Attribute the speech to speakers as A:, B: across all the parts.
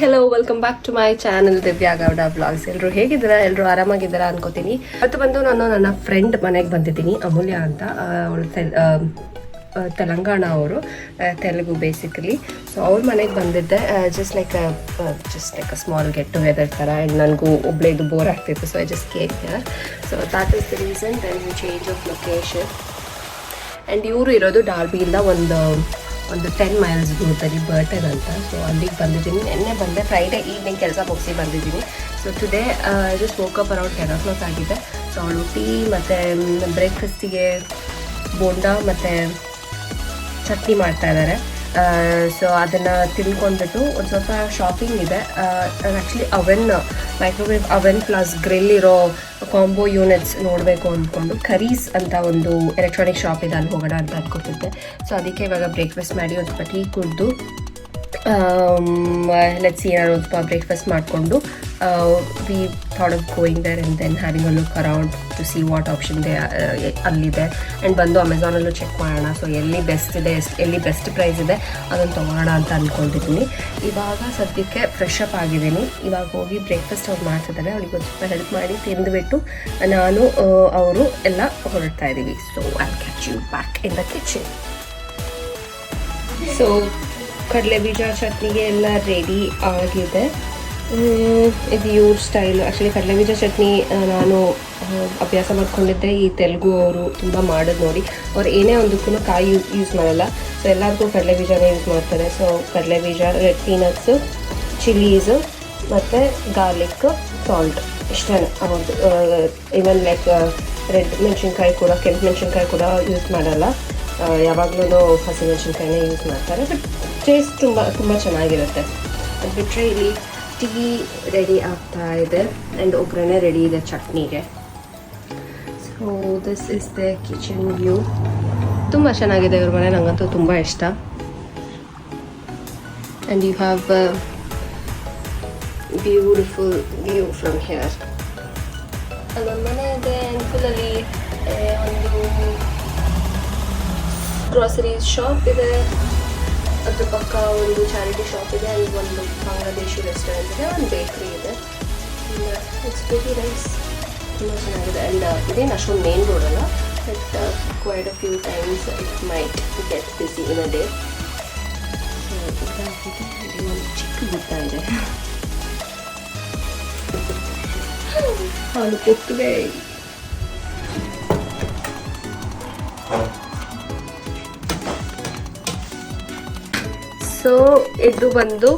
A: Hello welcome back to my channel Divya Gowda blogs ಎಲ್ಲರೂ ಹೇಗಿದ್ದೀರಾ? ಎಲ್ಲರೂ ಆರಾಮಾಗಿದ್ದೀರಾ ಅನ್ಕೋತೀನಿ. ಇವತ್ತು ಬಂದು ನಾನು ನನ್ನ ಫ್ರೆಂಡ್ ಮನೆಗೆ ಬಂದಿದ್ದೀನಿ, ಅಮೂಲ್ಯ ಅಂತ. ಅವಳು ತೆಲಂಗಾಣ ಅವರು ತೆಲುಗು ಬೇಸಿಕಲಿ ಸೊ ಅವ್ರ ಮನೆಗೆ ಬಂದಿದ್ದೆ just like just like a small get together ಥರ ಆ್ಯಂಡ್ ನನಗೂ ಒಬ್ಳೇದು ಬೋರ್ ಆಗ್ತಿತ್ತು so I just cake so that is the reason then change of location and ಇವರು ಇರೋದು ಡಾರ್ಬಿಯಿಂದ ಒಂದು ಒಂದು ಟೆನ್ ಮೈಲ್ಸ್ ದೂರದಲ್ಲಿ ಬರ್ಟನ್ ಅಂತ. ಸೊ ಅಲ್ಲಿಗೆ ಬಂದಿದ್ದೀನಿ. ನಿನ್ನೆ ಬಂದೆ ಫ್ರೈಡೇ ಈವ್ನಿಂಗ್ ಕೆಲಸ ಮುಗಿಸಿ ಬಂದಿದ್ದೀನಿ. So today just woke up around ten o'clock ಆಗಿದೆ. ಸೊ ಅವಳು ಟೀ ಮತ್ತು ಬ್ರೇಕ್ಫಾಸ್ಟಿಗೆ ಬೋಂಡಾ ಮತ್ತು ಚಟ್ನಿ ಮಾಡ್ತಾ ಇದ್ದಾರೆ. ಸೊ ಅದನ್ನು ತಿನ್ಕೊಂಡ್ಬಿಟ್ಟು ಒಂದು ಸ್ವಲ್ಪ ಶಾಪಿಂಗ್ ಇದೆ. Actually oven microwave oven plus grill ಇರೋ ಕಾಂಬೋ ಯೂನಿಟ್ಸ್ ನೋಡಬೇಕು ಅಂದ್ಕೊಂಡು ಕರೀಸ್ ಅಂತ ಒಂದು ಎಲೆಕ್ಟ್ರಾನಿಕ್ ಶಾಪ್ ಇದೆ, ಅಲ್ಲಿ ಹೋಗೋಣ ಅಂತ ಅಂದ್ಕೊತಿದ್ದೆ ಸೊ ಅದಕ್ಕೆ ಇವಾಗ ಬ್ರೇಕ್ಫಾಸ್ಟ್ ಮಾಡಿ ಒಂದು ಸ್ವಲ್ಪ ಟೀ ಕುಡಿದು ಲೆಟ್ಸ್ ಏನಾದ್ರು ಒಂದು ಸ್ವಲ್ಪ ಬ್ರೇಕ್ಫಾಸ್ಟ್ ಮಾಡಿಕೊಂಡು we thought of going there and then having a look around to see what option they ಅಲ್ಲಿದೆ ಆ್ಯಂಡ್ ಬಂದು ಅಮೆಝಾನಲ್ಲೂ ಚೆಕ್ ಮಾಡೋಣ. ಸೊ ಎಲ್ಲಿ ಬೆಸ್ಟ್ ಇದೆ ಎಲ್ಲಿ ಬೆಸ್ಟ್ ಪ್ರೈಸ್ ಇದೆ, ಅದನ್ನು ತೊಗೊಳೋಣ ಅಂತ ಅಂದ್ಕೊಂಡಿದ್ದೀನಿ ಇವಾಗ ಸದ್ಯಕ್ಕೆ ಫ್ರೆಶ್ ಅಪ್ ಆಗಿದ್ದೀನಿ. ಇವಾಗ ಹೋಗಿ ಬ್ರೇಕ್ಫಾಸ್ಟ್ ಅವ್ರು ಮಾಡ್ತಿದ್ದಾರೆ ಅವ್ರಿಗೆ ಒಂದು ಸ್ವಲ್ಪ ಹೆಲ್ಪ್ ಮಾಡಿ ತಿಂದುಬಿಟ್ಟು, ನಾನು ಅವರು ಎಲ್ಲ ಹೊರಡ್ತಾ ಇದ್ದೀವಿ so I catch you back in the kitchen so ಕಡಲೆ ಬೀಜ, ಚಟ್ನಿಗೆ ಎಲ್ಲ ರೆಡಿ ಆಗಿದೆ. ಇದು ಇವ್ರ ಸ್ಟೈಲ್ ಆ್ಯಕ್ಚುಲಿ ಕಡಲೆ ಬೀಜ, ಚಟ್ನಿ ನಾನು ಅಭ್ಯಾಸ ಮಾಡ್ಕೊಂಡಿದ್ದೆ ಈ ತೆಲುಗು ಅವರು ತುಂಬ ಮಾಡೋದು ನೋಡಿ. ಅವ್ರು ಏನೇ ಒಂದಕ್ಕೂ ಕಾಯಿ ಯೂಸ್ ಮಾಡಲ್ಲ. ಸೊ ಎಲ್ಲರಿಗೂ ಕಡಲೆ ಬೀಜನೇ ಯೂಸ್ ಮಾಡ್ತಾರೆ. ಸೊ ಕಡಲೆ ಬೀಜ ರೆಡ್ ಪೀನಟ್ಸು ಚಿಲ್ಲೀಸು ಮತ್ತು ಗಾರ್ಲಿಕ್ ಸಾಲ್ಟ್ ಇಷ್ಟೇ ಅವ್ರದ್ದು ಇವನ್ ಲೈಕ್ ರೆಡ್ ಮೆಣಸಿನ್ಕಾಯಿ ಕೂಡ, ಕೆಂಪು ಮೆಣಸಿನ್ಕಾಯಿ ಕೂಡ ಯೂಸ್ ಮಾಡಲ್ಲ. ಯಾವಾಗಲೂ ಹಸಿಮೆಣಸಿನ್ಕಾಯಿನೇ ಯೂಸ್ ಮಾಡ್ತಾರೆ ಬಟ್ ಟೇಸ್ಟ್ ತುಂಬ ತುಂಬ ಚೆನ್ನಾಗಿರುತ್ತೆ ಅದು ಬಿಟ್ಟರೆ ಇಲ್ಲಿ ಟೀ ರೆಡಿ ಆಗ್ತಾ ಇದೆ ಆ್ಯಂಡ್ ಒಗ್ಗರಣೆ ರೆಡಿ ಇದೆ ಚಟ್ನಿಗೆ so this is the kitchen view ತುಂಬ ಚೆನ್ನಾಗಿದೆ ಇವ್ರ ಮನೆ ನನಗಂತೂ ತುಂಬ ಇಷ್ಟ and you have beautiful view from here ಅಲ್ಲೊಂದು ಮನೆ ಇದೆ ಅಂಕಲಲ್ಲಿ ಒಂದು ಗ್ರಾಸರಿ ಶಾಪ್ ಇದೆ. ಅದ್ರ ಪಕ್ಕ ಒಂದು ಚಾರಿಟಿ ಶಾಪ್ ಇದೆ. ಅಲ್ಲಿ ಒಂದು ಬಾಂಗ್ಲಾದೇಶಿ ರೆಸ್ಟೋರೆಂಟ್ ಇದೆ. ಒಂದು ಬೇಕ್ರಿ ಇದೆ. ಇಟ್ಸ್ ವೆರಿ ನೈಸ್ ತುಂಬ ಚೆನ್ನಾಗಿದೆ. ಆ್ಯಂಡ್ ಇದೇನು ಅಷ್ಟೊಂದು ಮೇನ್ ರೋಡ್ ಅಲ್ಲ. But quite a few times it might get busy in a day ಚಿಕ್ಕ ಗುಡ್ಡ ಇದೆ. ಅವನು ಕೊಟ್ಟಿದೆ ಸೊ ಇದು ಬಂದು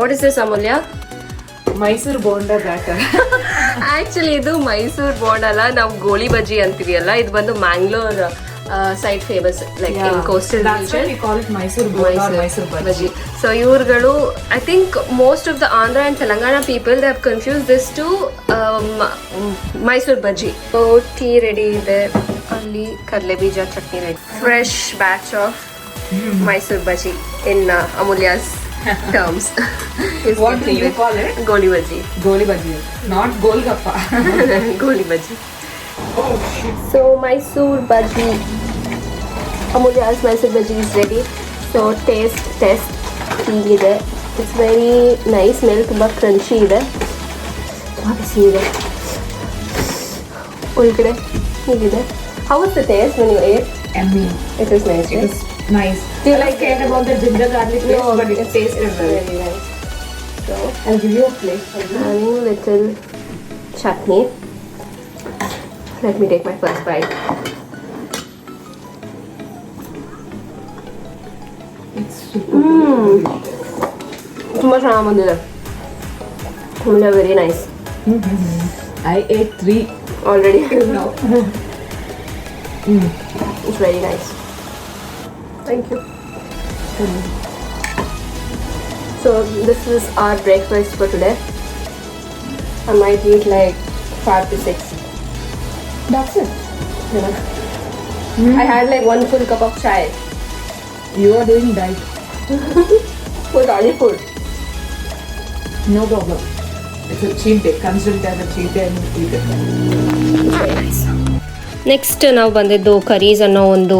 A: what is this Amulya?
B: Mysore bonda batter
A: actually ಇದು ಮೈಸೂರು ಬೋರ್ಡ್ ಅಲ್ಲ ನಾವು ಗೋಳಿ ಬಜ್ಜಿ ಅಂತೀವಿಯಲ್ಲ ಇದು ಬಂದು Mangalore side famous like in coastal region
B: call it Mysore bonda Mysore bajji.
A: So ಇವ್ರುಗಳು I think most of the Andhra and Telangana people they have confuse this to Mysore bajji. So tea ready ಇದೆ. ಅಲ್ಲಿ ಕಡಲೆ ಬೀಜ chutney ready fresh batch of Mysuru bajji in Amulya's terms
B: What do you call it?
A: Goli bajji
B: goli bajji not golgappa
A: goli bajji so Mysore bajji Amulya's Mysore bajji is ready so taste test ಹೀಗಿದೆ it's very nice ಮೇಲೆ ತುಂಬ crunchy ಇದೆ ತುಂಬ ಬಿಸಿ ಇದೆ ಒಳಗಡೆ ಹೀಗಿದೆ how is the taste when you eat
B: Yummy.
A: It is nice
B: It is nice.
A: Still
B: I
A: like
B: it about the ginger garlic oh, taste. no, but it tastes really
A: very nice. So
B: I'll give you a plate.
A: a little chutney. Let me take my first bite.
B: It's super.
A: Mmm. Too much ramadilla. Very nice. Mm-hmm.
B: I ate three
A: already.
B: no.
A: mm. It's very nice. Thank you. So this is our breakfast for today. I might eat like five to six.
B: That's it.
A: Yeah. Mm. I had like one full cup of chai.
B: You are doing diet.
A: With only food.
B: No problem. It's a cheat day. Consider it as a cheat day and eat it.
A: Okay. Next ನಾವು ಬಂದಿದ್ದು curries ಅನ್ನೋ ಒಂದು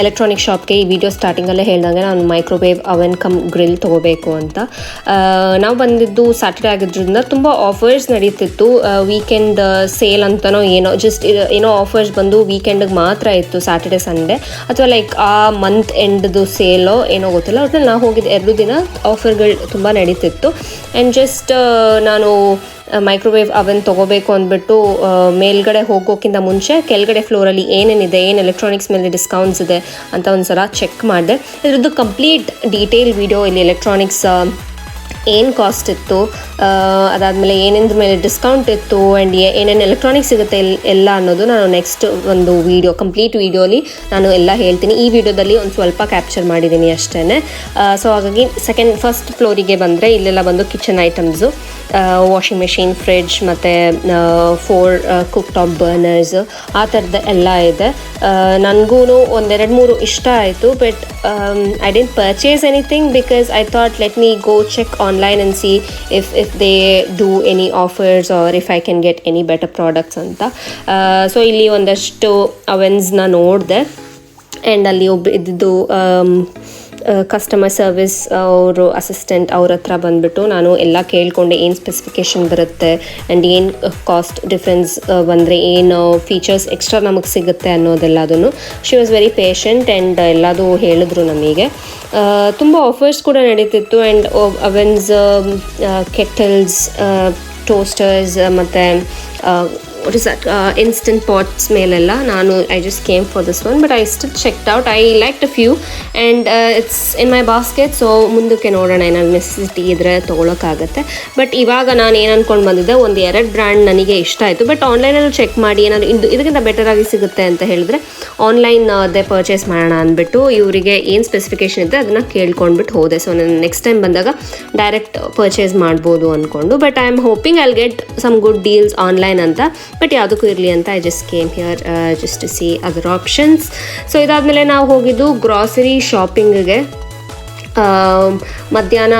A: electronic ಶಾಪ್ಗೆ ಈ video ಸ್ಟಾರ್ಟಿಂಗಲ್ಲೇ ಹೇಳ್ದಂಗೆ ನಾನು microwave ಅವನ್ come grill ತೊಗೋಬೇಕು ಅಂತ. ನಾವು ಬಂದಿದ್ದು ಸ್ಯಾಟರ್ಡೆ ಆಗಿದ್ರಿಂದ ತುಂಬ ಆಫರ್ಸ್ ನಡೀತಿತ್ತು. ವೀಕೆಂಡ್ ಸೇಲ್ ಅಂತನೋ ಏನೋ ಜಸ್ಟ್ ಏನೋ ಆಫರ್ಸ್ ಬಂದು ವೀಕೆಂಡಿಗೆ ಮಾತ್ರ ಇತ್ತು ಸ್ಯಾಟರ್ಡೆ ಸಂಡೇ ಅಥವಾ ಲೈಕ್ ಆ ಮಂತ್ ಎಂಡ್ದು ಸೇಲೋ ಏನೋ ಗೊತ್ತಿಲ್ಲ. ಅದ್ರಲ್ಲಿ ನಾವು ಹೋಗಿದ್ದು ಎರಡು ದಿನ ಆಫರ್ಗಳು ತುಂಬ ನಡೀತಿತ್ತು. ಆ್ಯಂಡ್ ಜಸ್ಟ್ ನಾನು ಮೈಕ್ರೋವೇವ್ ಅವನ್ ತೊಗೋಬೇಕು ಅಂದ್ಬಿಟ್ಟು ಮೇಲ್ಗಡೆ ಹೋಗೋಕ್ಕಿಂತ ಮುಂಚೆ ಕೆಳಗಡೆ ಫ್ಲೋರಲ್ಲಿ ಏನೇನಿದೆ, ಏನು ಎಲೆಕ್ಟ್ರಾನಿಕ್ಸ್ ಮೇಲೆ ಡಿಸ್ಕೌಂಟ್ಸ್ ಇದೆ ಅಂತ ಒಂದು ಸಲ ಚೆಕ್ ಮಾಡಿದೆ. ಇದರದ್ದು ಕಂಪ್ಲೀಟ್ ಡೀಟೇಲ್ ವಿಡಿಯೋ ಇಲ್ಲಿ ಎಲೆಕ್ಟ್ರಾನಿಕ್ಸ್ ಏನು ಕಾಸ್ಟ್ ಇತ್ತು ಅದಾದಮೇಲೆ ಏನೇನ್ರ ಮೇಲೆ ಡಿಸ್ಕೌಂಟ್ ಇತ್ತು ಆ್ಯಂಡ್ ಏನೇನು ಎಲೆಕ್ಟ್ರಾನಿಕ್ಸ್ ಸಿಗುತ್ತೆ ಎಲ್- ಎಲ್ಲ ಅನ್ನೋದು ನಾನು ನೆಕ್ಸ್ಟ್ ಒಂದು ವಿಡಿಯೋ ಕಂಪ್ಲೀಟ್ ವಿಡಿಯೋಲಿ ನಾನು ಎಲ್ಲ ಹೇಳ್ತೀನಿ. ಈ ವಿಡಿಯೋದಲ್ಲಿ ಒಂದು ಸ್ವಲ್ಪ ಕ್ಯಾಪ್ಚರ್ ಮಾಡಿದ್ದೀನಿ ಅಷ್ಟೇ ಸೊ ಹಾಗಾಗಿ ಸೆಕೆಂಡ್ ಫಸ್ಟ್ ಫ್ಲೋರಿಗೆ ಬಂದರೆ ಇಲ್ಲೆಲ್ಲ ಬಂದು kitchen items washing machine fridge ಮತ್ತು ಫೋರ್ ಕುಕ್ ಟಾಪ್ ಬರ್ನರ್ಸ್ ಆ ಥರದ ಎಲ್ಲ ಇದೆ. ನನಗೂ ಒಂದೆರಡು ಮೂರು ಇಷ್ಟ ಆಯಿತು but I didn't purchase anything because I thought let me go check online and see if if they do any offers or if I can get any better products ಅಂತ. ಸೊ ಇಲ್ಲಿ ಒಂದಷ್ಟು ಅವನ್ಸ್ನ ನೋಡಿದೆ. ಆ್ಯಂಡ್ ಅಲ್ಲಿ ಒಬ್ಬ ಇದ್ದಿದ್ದು customer service ಅವರು assistant ಅವ್ರ ಹತ್ರ ಬಂದುಬಿಟ್ಟು ನಾನು ಎಲ್ಲ ಕೇಳಿಕೊಂಡೆ ಏನು ಸ್ಪೆಸಿಫಿಕೇಷನ್ ಬರುತ್ತೆ ಆ್ಯಂಡ್ ಏನು ಕಾಸ್ಟ್ ಡಿಫ್ರೆನ್ಸ್ ಬಂದರೆ ಏನು ಫೀಚರ್ಸ್ ಎಕ್ಸ್ಟ್ರಾ ನಮಗೆ ಸಿಗುತ್ತೆ ಅನ್ನೋದೆಲ್ಲದನ್ನು she was very patient and ಎಲ್ಲದು ಹೇಳಿದ್ರು ನಮಗೆ. ತುಂಬ ಆಫರ್ಸ್ ಕೂಡ ನಡೀತಿತ್ತು ಆ್ಯಂಡ್ ಅವೆನ್ಸ್ ಕೆಟಲ್ಸ್ ಟೋಸ್ಟರ್ಸ್ ಮತ್ತು ವಾಟ್ ಇಸ್ ಇನ್ಸ್ಟೆಂಟ್ ಪಾಟ್ಸ್ ಮೇಲೆಲ್ಲ. ನಾನು I just came for this one but I still checked out I like a few and it's in my basket so ಮುಂದಕ್ಕೆ ನೋಡೋಣ. ಏನಾದ್ರು ನೆಸೆಸಿಟಿ ಇದ್ದರೆ ತೊಗೊಳಕ್ಕಾಗತ್ತೆ. ಬಟ್ ಇವಾಗ ನಾನು ಏನು ಅಂದ್ಕೊಂಡು ಬಂದಿದ್ದೆ, ಒಂದು ಎರಡು ಬ್ರ್ಯಾಂಡ್ ನನಗೆ ಇಷ್ಟ ಆಯಿತು. ಬಟ್ ಆನ್ಲೈನಲ್ಲಿ ಚೆಕ್ ಮಾಡಿ, ಏನಾದ್ರು ಇದು, ಇದಕ್ಕಿಂತ ಬೆಟರ್ ಆಗಿ ಸಿಗುತ್ತೆ ಅಂತ ಹೇಳಿದ್ರೆ ಆನ್ಲೈನ್ ಅದೇ ಪರ್ಚೇಸ್ ಮಾಡೋಣ ಅಂದ್ಬಿಟ್ಟು ಇವರಿಗೆ ಏನು ಸ್ಪೆಸಿಫಿಕೇಶನ್ ಇದೆ ಅದನ್ನು ಕೇಳ್ಕೊಂಡ್ಬಿಟ್ಟು ಹೋದೆ. ಸೊ ನಾನು ನೆಕ್ಸ್ಟ್ ಟೈಮ್ ಬಂದಾಗ ಡೈರೆಕ್ಟ್ ಪರ್ಚೇಸ್ ಮಾಡ್ಬೋದು ಅಂದ್ಕೊಂಡು but I am hoping I'll get some good deals online ಅಂತ. ಬಟ್ ಯಾವುದಕ್ಕೂ ಇರಲಿ ಅಂತ I just came here just to see other options so ಇದಾದಮೇಲೆ ನಾವು ಹೋಗಿದ್ದು ಗ್ರಾಸರಿ ಶಾಪಿಂಗಿಗೆ ಮಧ್ಯಾಹ್ನ,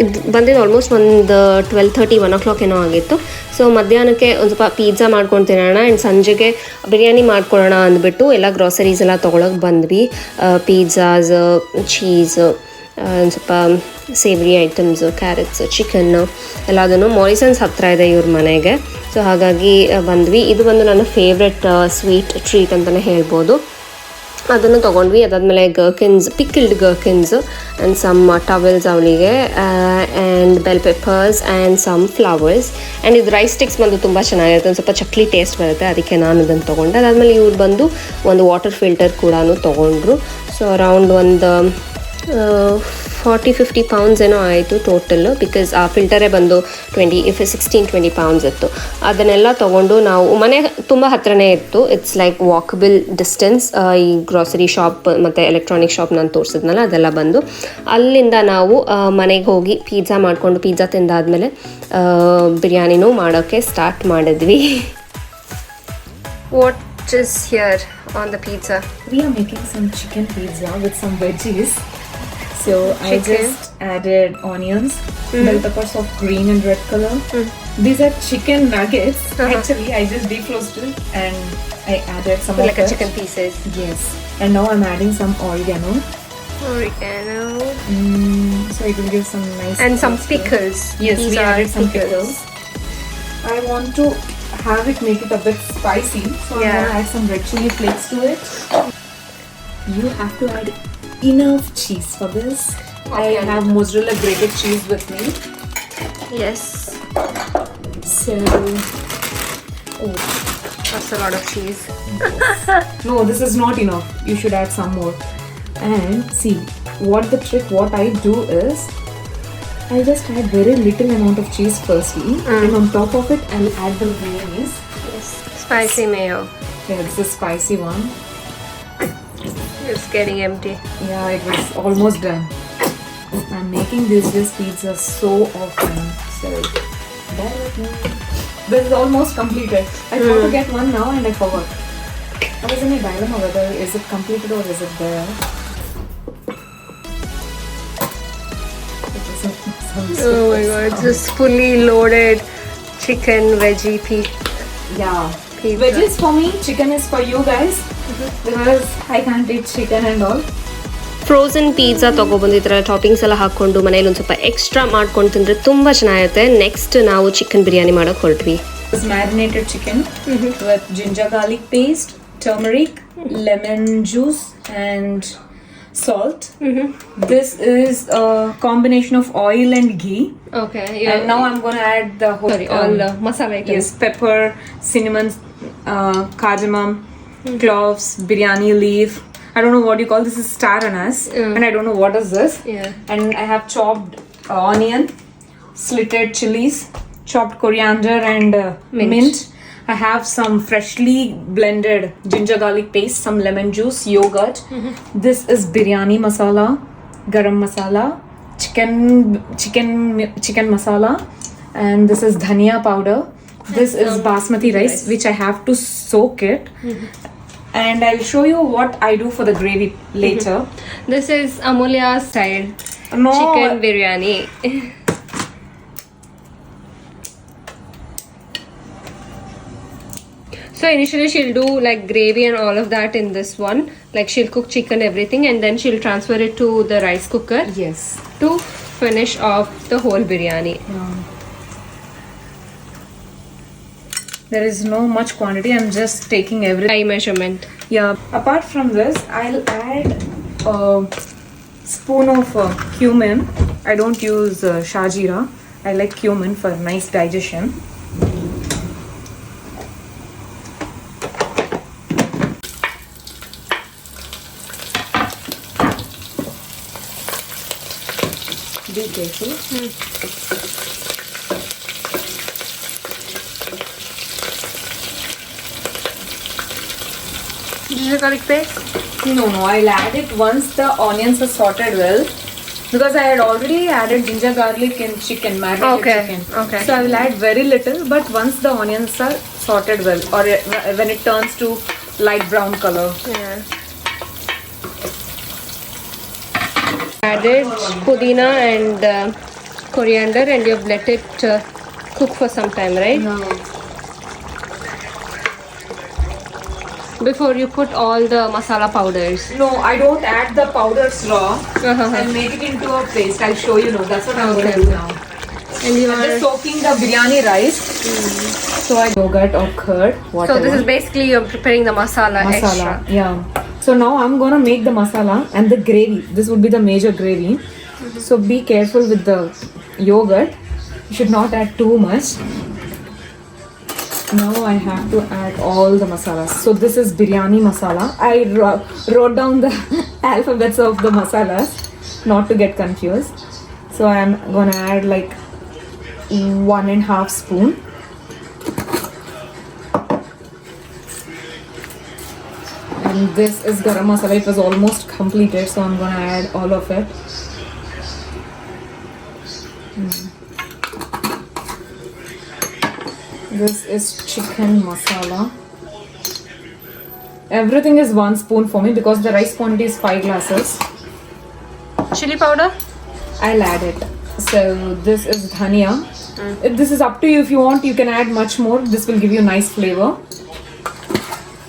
A: ಇದು ಬಂದಿದ್ದು ಆಲ್ಮೋಸ್ಟ್ ಒಂದು twelve thirty one o'clock ಏನೋ ಆಗಿತ್ತು. ಸೊ ಮಧ್ಯಾಹ್ನಕ್ಕೆ ಒಂದು ಸ್ವಲ್ಪ ಪಿಜ್ಜಾ ಮಾಡ್ಕೊಂಡು ತಿನ್ನೋಣ ಆ್ಯಂಡ್ ಸಂಜೆಗೆ ಬಿರಿಯಾನಿ ಮಾಡ್ಕೊಳ್ಳೋಣ ಅಂದ್ಬಿಟ್ಟು ಎಲ್ಲ ಗ್ರಾಸರೀಸ್ ಎಲ್ಲ ತೊಗೊಳಕ್ಕೆ ಬಂದ್ವಿ. ಪಿಜ್ಜಾಸ್ ಚೀಸ್ ಒಂದು ಸ್ವಲ್ಪ ಸೇವ್ರಿ ಐಟಮ್ಸು ಕ್ಯಾರೆಟ್ಸು ಚಿಕನ್ನು ಎಲ್ಲದನ್ನು ಮಾರಿಸನ್ಸ್ ಹತ್ತಿರ ಇದೆ ಇವ್ರ ಮನೆಗೆ. ಸೊ ಹಾಗಾಗಿ ಬಂದ್ವಿ. ಇದು ಬಂದು ನನ್ನ ಫೇವ್ರೆಟ್ ಸ್ವೀಟ್ ಟ್ರೀಟ್ ಅಂತಲೇ ಹೇಳ್ಬೋದು. ಅದನ್ನು ತೊಗೊಂಡ್ವಿ. ಅದಾದಮೇಲೆ gherkins pickled gherkins and some towels ಅವಳಿಗೆ and bell peppers and some flowers and ಇದು ರೈಸ್ ಸ್ಟಿಕ್ಸ್ ಬಂದು ತುಂಬ ಚೆನ್ನಾಗಿರುತ್ತೆ. ಒಂದು ಸ್ವಲ್ಪ ಚಕ್ಲಿ ಟೇಸ್ಟ್ ಬರುತ್ತೆ. ಅದಕ್ಕೆ ನಾನು ಅದನ್ನು ತೊಗೊಂಡೆ. ಅದಾದಮೇಲೆ ಇವ್ರು ಬಂದು ಒಂದು ವಾಟರ್ ಫಿಲ್ಟರ್ ಕೂಡ ತೊಗೊಂಡ್ರು. ಸೊ ಅರೌಂಡ್ ಒಂದು ಫಾರ್ಟಿ ಫಿಫ್ಟಿ ಪೌಂಡ್ಸ್ ಏನೋ ಆಯಿತು ಟೋಟಲ್ಲು ಬಿಕಾಸ್ ಆ ಫಿಲ್ಟರೇ ಬಂದು twenty if sixteen twenty pounds ಇತ್ತು. ಅದನ್ನೆಲ್ಲ ತೊಗೊಂಡು ನಾವು, ಮನೆ ತುಂಬ ಹತ್ರನೇ ಇತ್ತು. ಇಟ್ಸ್ ಲೈಕ್ ವಾಕಬಲ್ ಡಿಸ್ಟೆನ್ಸ್ ಈ ಗ್ರಾಸರಿ ಶಾಪ್ ಮತ್ತು ಎಲೆಕ್ಟ್ರಾನಿಕ್ ಶಾಪ್ ನಾನು ತೋರಿಸಿದ್ನಲ್ಲ, ಅದೆಲ್ಲ ಬಂದು. ಅಲ್ಲಿಂದ ನಾವು ಮನೆಗೆ ಹೋಗಿ ಪಿಜ್ಜಾ ಮಾಡಿಕೊಂಡು ಪಿಜ್ಜಾ ತಿಂದಾದಮೇಲೆ ಬಿರಿಯಾನಿನೂ ಮಾಡೋಕ್ಕೆ ಸ್ಟಾರ್ಟ್ ಮಾಡಿದ್ವಿ. What is here on the pizza
B: We are making some chicken pizza with some veggies. So I
A: Chicken.
B: just added onions, bell peppers of green and red color. These are chicken nuggets.
A: Uh-huh.
B: Actually, I just defrosted it and I added some
A: like
B: of
A: a
B: the-
A: chicken pieces
B: Yes. And now I'm adding some oregano.
A: oregano
B: Mm, so it will give some nice
A: and some pickles.
B: Yes,
A: These
B: we
A: are
B: added some pickles. I want to have it make it a bit spicy, so I'm gonna add some red chili flakes to it. You have to add enough cheese for this.
A: Okay.
B: I have mozzarella grated cheese with me,
A: Yes,
B: so oh
A: that's a lot of cheese.
B: no, this is not enough. You should add some more. And see what the trick. What I do is. I just add very little amount of cheese firstly, mm. and on top of it, I'll add the mayonnaise.
A: Yes, spicy mayo.
B: Yeah, this is spicy one.
A: It's getting empty.
B: Yeah, it was almost done. I'm making these days pizza so often. So bear with me. This is almost completed. I thought to get one now and I forgot. I was in a dilemma whether is it completed or is it there. It is some- some
A: Oh my god, this is fully loaded chicken veggie pizza.
B: Yeah,
A: Pizza.
B: Veggies for me, chicken is for you guys can't eat chicken and all.
A: Frozen pizza ತೊಗೊಬಂದು ಈ ಥರ toppings ಎಲ್ಲ ಹಾಕ್ಕೊಂಡು ಮನೇಲಿ ಒಂದು ಸ್ವಲ್ಪ extra ಮಾಡ್ಕೊಂಡು ತಿಂದರೆ ತುಂಬ ಚೆನ್ನಾಗಿರುತ್ತೆ ನೆಕ್ಸ್ಟ್ ನಾವು ಚಿಕನ್ ಬಿರಿಯಾನಿ ಮಾಡೋಕೆ ಹೊರಟ್ವಿ
B: This marinated chicken with ginger garlic paste, turmeric, lemon juice, and salt. This is a combination of oil and ghee.
A: Okay
B: And now I'm gonna add the whole
A: sorry
B: um,
A: all masala
B: yes pepper, cinnamon, uh, cardamom, cloves, biryani leaf. I don't know what you call this. Is star anise,
A: Mm.
B: and I don't know what is this.
A: Yeah.
B: And I have chopped uh, onion, slitted chilies, chopped coriander and uh,
A: Mint.
B: mint. I have some freshly blended ginger garlic paste, some lemon juice, yogurt. This is biryani masala, garam masala, chicken chicken chicken masala, and this is dhania powder. This is basmati rice, which I have to soak it and I'll show you what I do for the gravy later.
A: Mm-hmm. This is Amulya's style
B: No.
A: chicken biryani. so initially she'll do like gravy and all of that in this one. Like she'll cook chicken everything and then she'll transfer it to the rice cooker
B: Yes.
A: to finish off the whole biryani. Yeah.
B: There is no much quantity. I'm just taking every
A: Eye measurement.
B: Yeah. Apart from this, I'll add a spoon of uh, cumin. I don't use uh, shajira. I like cumin for nice digestion. Be careful.
A: Ginger garlic paste.
B: No, no, I'll add it once the onions are sauteed well. Because I had already added ginger garlic in chicken, marinated
A: Okay,
B: chicken.
A: okay.
B: So I will add very little, but once the onions are sauteed well, or uh, when it turns to light brown color.
A: Yeah. Added pudina and uh, coriander, and you've let it uh, cook for some time, right?
B: No.
A: Before you put all the masala powders.
B: No, I don't add the powders raw.
A: Uh-huh.
B: I'll make it into a paste. I'll show you now. That's what I'm
A: Okay.
B: going to do now.
A: And you
B: I'm just
A: are.
B: soaking the biryani rice. So I yogurt or curd,
A: So this is basically you're preparing the masala,
B: masala
A: extra.
B: yeah so now i'm gonna make the masala and the gravy this would be the major gravy so be careful with the yogurt you should not add too much now i have to add all the masalas. So this is biryani masala. I wrote, down the alphabets of the masalas not to get confused. So i'm gonna add like one and a half spoon. And this is garam masala. It was almost completed so i'm gonna add all of it. Mm. This is chicken masala everything is one spoon for me because the rice quantity is five glasses
A: Chili powder?
B: I'll add it. So this is dhania. Mm. If This is up to you. If you want, you can add much more. This will give you nice flavor.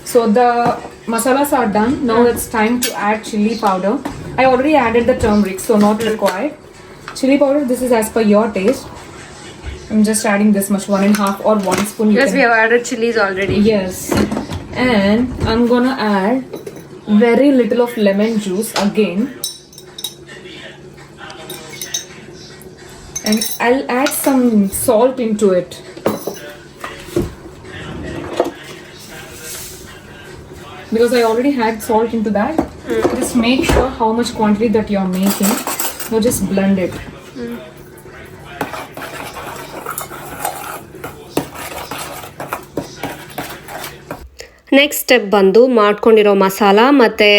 B: So the masalas are done. Now mm. it's time to add chili powder. I already added the turmeric, so not required. Chili powder. This is as per your taste. I'm just adding this much, one and a half or one spoon.
A: Yes, we have added chilies already.
B: Yes. And I'm gonna add very little of lemon juice again. And I'll add some salt into it. Because I already had salt into that. Hmm. Just make sure how much quantity that you're making. Now just blend it.
A: Hmm. Next step ಬಂದು ಮಾಡ್ಕೊಂಡಿರೋ ಮಸಾಲ ಮತ್ತು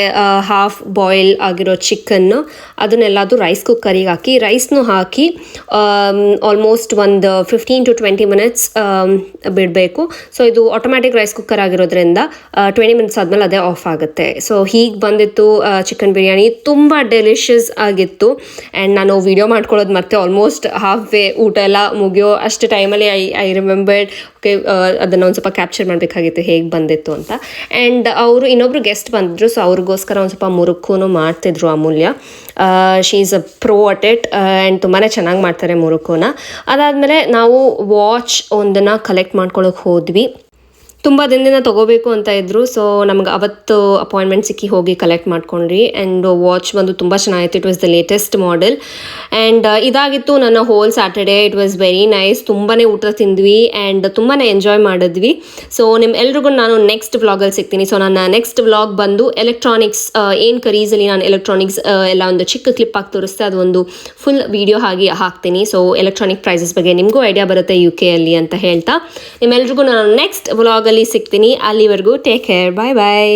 A: half boil ಆಗಿರೋ ಚಿಕನ್ನು ಅದನ್ನೆಲ್ಲದು rice ಕುಕ್ಕರಿಗೆ ಹಾಕಿ ರೈಸ್ನೂ ಹಾಕಿ ಆಲ್ಮೋಸ್ಟ್ ಒಂದು ಫಿಫ್ಟೀನ್ ಟು ಟ್ವೆಂಟಿ ಮಿನಿಟ್ಸ್ ಬಿಡಬೇಕು. ಸೊ ಇದು ಆಟೋಮ್ಯಾಟಿಕ್ ರೈಸ್ ಕುಕ್ಕರ್ ಆಗಿರೋದ್ರಿಂದ ಟ್ವೆಂಟಿ ಮಿನಿಟ್ಸ್ ಆದಮೇಲೆ ಅದೇ ಆಫ್ ಆಗುತ್ತೆ. ಸೊ ಹೀಗೆ ಬಂದಿತ್ತು ಚಿಕನ್ ಬಿರಿಯಾನಿ. ತುಂಬ ಡೆಲಿಷಿಯಸ್ ಆಗಿತ್ತು. ಆ್ಯಂಡ್ ನಾನು ವೀಡಿಯೋ ಮಾಡ್ಕೊಳ್ಳೋದು ಮತ್ತೆ ಆಲ್ಮೋಸ್ಟ್ ಹಾಫ್ ವೇ ಊಟ ಎಲ್ಲ ಮುಗಿಯೋ ಅಷ್ಟು ಟೈಮಲ್ಲಿ ಐ ಐ ರಿಮೆಂಬರ್ಡ್ ಓಕೆ ಅದನ್ನು ಒಂದು ಸ್ವಲ್ಪ ಕ್ಯಾಪ್ಚರ್ ಮಾಡಬೇಕಾಗಿತ್ತು, ಹೇಗೆ ಬಂದಿತ್ತು ಅಂತ. ಆ್ಯಂಡ್ ಅವರು ಇನ್ನೊಬ್ರು ಗೆಸ್ಟ್ ಬಂದಿದ್ರು ಸೊ ಅವ್ರಿಗೋಸ್ಕರ ಒಂದು ಸ್ವಲ್ಪ ಮುರುಕುನು ಮಾಡ್ತಿದ್ರು Amulya. She is a pro at it and ತುಂಬಾ ಚೆನ್ನಾಗಿ ಮಾಡ್ತಾರೆ ಮುರುಕುನ. ಅದಾದಮೇಲೆ ನಾವು ವಾಚ್ ಒಂದನ್ನು ಕಲೆಕ್ಟ್ ಮಾಡ್ಕೊಳ್ಳೋಕೆ ಹೋದ್ವಿ. ತುಂಬ ದಿನದಿಂದ ತೊಗೋಬೇಕು ಅಂತ ಇದ್ದರು ಸೊ ನಮ್ಗೆ ಅವತ್ತು ಅಪಾಯಿಂಟ್ಮೆಂಟ್ ಸಿಕ್ಕಿ ಹೋಗಿ ಕಲೆಕ್ಟ್ ಮಾಡ್ಕೊಂಡ್ರಿ ಆ್ಯಂಡ್ ವಾಚ್ ಬಂದು ತುಂಬ ಚೆನ್ನಾಗಿತ್ತು. It was the latest model and ಇದಾಗಿತ್ತು ನನ್ನ whole Saturday it was very nice ತುಂಬಾ ಊಟ ತಿಂದ್ವಿ. ಆ್ಯಂಡ್ ತುಂಬಾ ಎಂಜಾಯ್ ಮಾಡಿದ್ವಿ. ಸೊ ನಿಮ್ಮ ಎಲ್ರಿಗೂ ನಾನು ನೆಕ್ಸ್ಟ್ ವ್ಲಾಗಲ್ಲಿ ಸಿಗ್ತೀನಿ. ಸೊ ನನ್ನ ನೆಕ್ಸ್ಟ್ ವ್ಲಾಗ್ ಬಂದು ಎಲೆಕ್ಟ್ರಾನಿಕ್ಸ್ ಏನು ಕರೀಸಲ್ಲಿ ನಾನು ಎಲೆಕ್ಟ್ರಾನಿಕ್ಸ್ ಎಲ್ಲ ಒಂದು ಚಿಕ್ಕ ಕ್ಲಿಪ್ ಆಗಿ ತೋರಿಸ್ತೆ. ಅದೊಂದು ಫುಲ್ ವಿಡಿಯೋ ಆಗಿ ಹಾಕ್ತೀನಿ. ಸೊ ಎಲೆಕ್ಟ್ರಾನಿಕ್ ಪ್ರೈಸಸ್ ಬಗ್ಗೆ ನಿಮಗೂ ಐಡಿಯಾ ಬರುತ್ತೆ ಯು ಕೆ ಅಲ್ಲಿ ಅಂತ ಹೇಳ್ತಾ. ನಿಮ್ಮೆಲ್ರಿಗೂ ನಾನು ನೆಕ್ಸ್ಟ್ ವ್ಲಾಗಲ್ಲಿ ಸಿಗ್ತೀನಿ. ಅಲ್ಲಿವರೆಗೂ ಟೇಕ್ ಕೇರ್ ಬಾಯ್ ಬಾಯ್